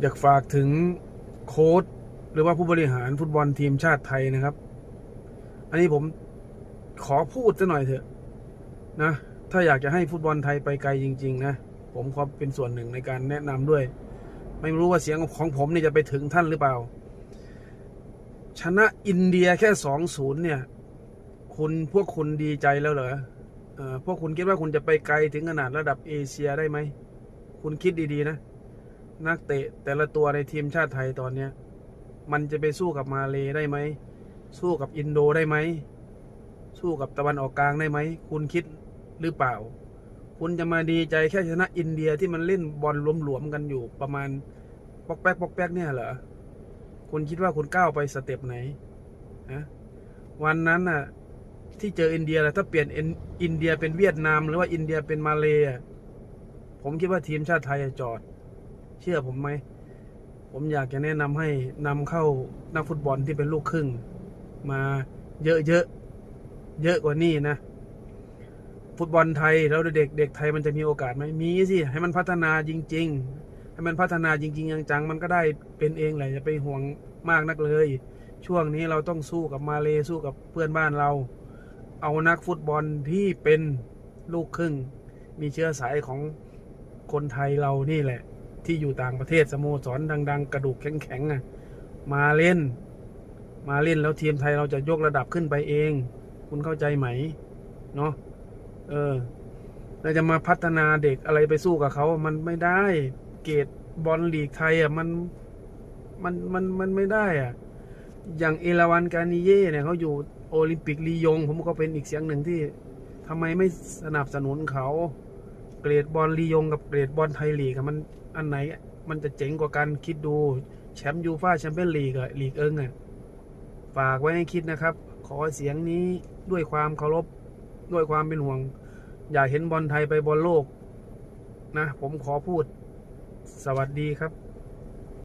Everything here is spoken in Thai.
อยากฝากถึงโค้ชหรือว่าผู้บริหารฟุตบอลทีมชาติไทยนะครับ อันนี้ผมขอพูดสัหน่อยเถอะนะ ถ้าอยากจะให้ฟุตบอลไทยไปไกลจริง ๆ นะ ผมขอเป็นส่วนหนึ่งในการแนะนำด้วย ไม่รู้ว่าเสียงของผมนี่จะไปถึงท่านหรือเปล่า ชนะอินเดียแค่สองศูนย์เนี่ย คุณพวกคุณดีใจแล้วเหรอเออพวกคุณคิดว่าคุณจะไปไกลถึงขนาดระดับเอเชียได้ไหม คุณคิดดีๆนะ นักเตะแต่ละตัวในทีมชาติไทยตอนเนี้ยมันจะไปสู้กับมาเลได้ไหม สู้กับอินโดได้ไหม สู้กับตะวันออกกลางได้ไหม คุณคิดหรือเปล่า คุณจะมาดีใจแค่ชนะอินเดียที่มันเล่นบอลหลวมๆกันอยู่ประมาณปอกแป๊กปอกแป๊กเนี่ยเหรอ คุณคิดว่าคุณก้าวไปสเต็ปไหนนะวันนั้นน่ะ ที่เจออินเดียแล้วถ้าเปลี่ยนอินเดียเป็นเวียดนาม หรือว่าอินเดียเป็นมาเลย์ผมคิดว่าทีมชาติไทยอะจอด เชื่อผมไหม ผมอยากจะแนะนำให้นำเข้านักฟุตบอลที่เป็นลูกครึ่ง มาเยอะๆเยอะกว่านี้นะ ฟุตบอลไทยแล้วเด็กเด็กไทยมันจะมีโอกาสไหมมีสิ ให้มันพัฒนาจริง ๆ ให้มันพัฒนาจริงๆจังๆมันก็ได้เป็นเองแหละจะไปห่วงมากนักเลย ช่วงนี้เราต้องสู้กับมาเลสู้กับเพื่อนบ้านเรา เอานักฟุตบอลที่เป็นลูกครึ่ง มีเชื้อสายของคนไทยเรานี่แหละ ที่อยู่ต่างประเทศสโมสรดัง ๆ กระดูกแข็งๆอะมาเล่น มาเล่นแล้วทีมไทยเราจะยกระดับขึ้นไปเอง คุณเข้าใจไหมเนาะเออเราจะมาพัฒนาเด็กอะไรไปสู้กับเขา มันไม่ได้ เกรดบอลลีกไทยอะมันมันมันมันไม่ได้อะ อย่างเอราวันกานิเย่เนี่ยเขาอยู่โอลิมปิกลียง ผมก็เป็นอีกเสียงหนึ่งที่ทำไมไม่สนับสนุนเขา เกรดบอลลียงกับเกรดบอลไทยลีกมันอันไหน มันจะเจ๋งกว่ากันคิดดูแชมป์ยูฟ่าแชมเปี้ยนลีกอะลีกเอิงอะฝากไว้ให้คิดนะครับ ขอเสียงนี้ด้วยความเคารพด้วยความเป็นห่วง อยากเห็นบอลไทยไปบอลโลก นะ ผมขอพูด สวัสดีครับ